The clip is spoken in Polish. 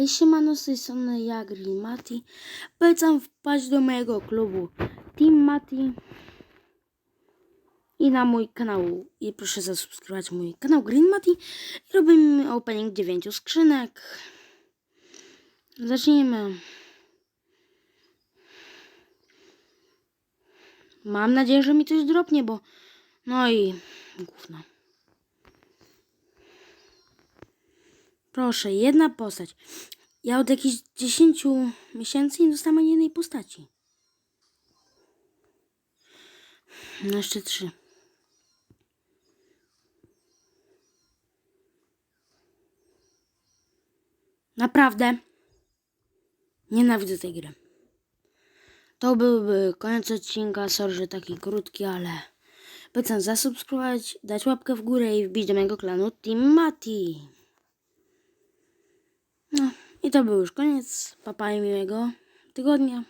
Hej, siemano, z tej strony ja, Green Mati. Polecam wpaść do mojego klubu Team Mati i na mój kanał. I proszę zasubskrybować mój kanał Green Mati. I robimy opening 9 skrzynek. Zacznijmy. Mam nadzieję, że mi coś dropnie, bo... No i... Gówno. Proszę, jedna postać. Ja od jakichś 10 miesięcy nie dostałem ani jednej postaci. No jeszcze trzy. Naprawdę. Nienawidzę tej gry. To byłby koniec odcinka. Sorry, że taki krótki, ale polecam zasubskrybować, dać łapkę w górę i wbić do mojego klanu Team Mati. I to był już koniec. Papa i miłego tygodnia.